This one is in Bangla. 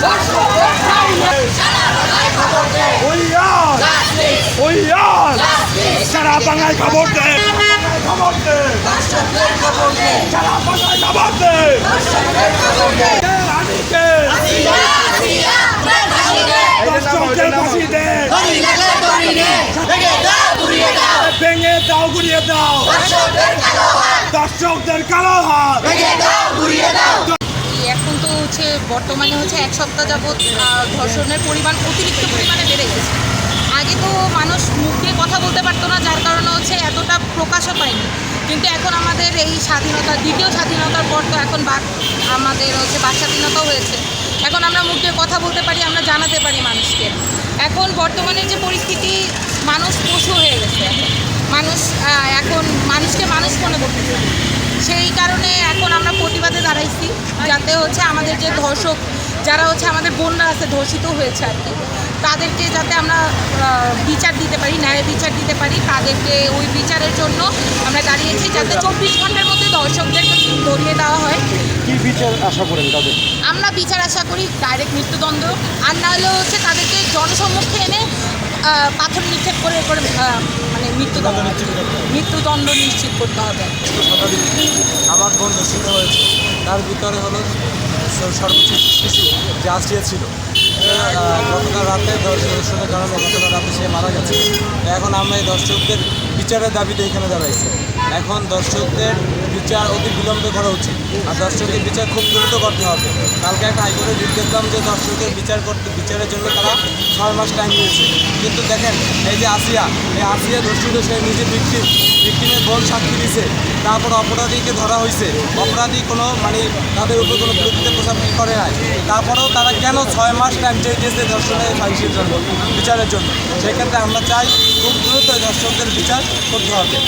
সারা বাংলায় সারা বাংলায় খবর দে খবর ভেঙে দাও ঘুরিয়ে দাও দর্শকদের কালো হাত ভেঙে দাও ঘুরিয়ে দাও বর্তমানে হচ্ছে এক সপ্তাহ যাবৎ ধর্ষণের পরিমাণ, অতিরিক্ত পরিমাণে বেড়ে গেছে। আগে তো মানুষ মুখ দিয়ে কথা বলতে পারতো না, যার কারণে হচ্ছে এতটা প্রকাশও পায়নি। কিন্তু এখন আমাদের এই স্বাধীনতা, দ্বিতীয় স্বাধীনতার পর তো এখন আমাদের হচ্ছে বাক স্বাধীনতাও হয়েছে। এখন আমরা মুখ কথা বলতে পারি, আমরা জানাতে পারি মানুষকে। এখন বর্তমানে যে পরিস্থিতি, মানুষ পশু হয়ে গেছে মানুষ এখন মানুষকে মানুষ মনে করতেছে সেই কারণে এখন আমরা প্রতিবাদে যাতে হচ্ছে আমাদের যে ধর্ষক যারা হচ্ছে আমাদের বোনরা আছে ধর্ষিত হয়েছে আর কি তাদেরকে যাতে আমরা বিচার দিতে পারি ন্যায় বিচার দিতে পারি তাদেরকে ওই বিচারের জন্য আমরা দাঁড়িয়েছি যাতে চব্বিশ ঘণ্টার মধ্যে দর্শকদেরকে ধরিয়ে দেওয়া হয়। কি বিচার আশা করেন তাদের? আমরা বিচার আশা করি ডাইরেক্ট মৃত্যুদণ্ড আর না হলেও হচ্ছে তাদেরকে জনসম্মুখে এনে পাথর নিক্ষেপ করে করে মানে মৃত্যুদণ্ড মৃত্যুদণ্ড নিশ্চিত করতে হবে। আমার বোন দূষিত হয়েছে। তার ভিতরে হলো সর্বোচ্চ কিছু যে আসিয়া ছিল। গতকাল রাতে দর্শকের কারণে, গতকাল রাতে সে মারা গেছে। এখন আমরা এই দর্শকদের বিচারের দাবিতে এখানে দাঁড়াইছি। এখন দর্শকদের বিচার অতি বিলম্বে করা উচিত। আর দর্শকের বিচার খুব দ্রুত করতে হবে। কালকে একটা হাইকোর্টে রিট দেখলাম যে দর্শকের বিচার করতে, বিচারের জন্য তারা ছয় মাস টাইম নিয়েছে। কিন্তু দেখেন, এই যে আসিয়া, এই আসিয়া দর্শিত সে নিজে ভিক্টিম ভিক্টিমের বোন সাক্ষী দিছে। তারপর অপরাধীকে ধরা হয়েছে অপরাধী কোনো মানে তাদের উপর কোনো বিরোধিতা প্রচার করে নাই। তারপরেও তারা কেন ছয় মাস টাইম চেয়েছে দর্শনের ফাঁসির জন্য, বিচারের জন্য? সেক্ষেত্রে আমরা চাই খুব দ্রুত দর্শকদের বিচার করতে হবে।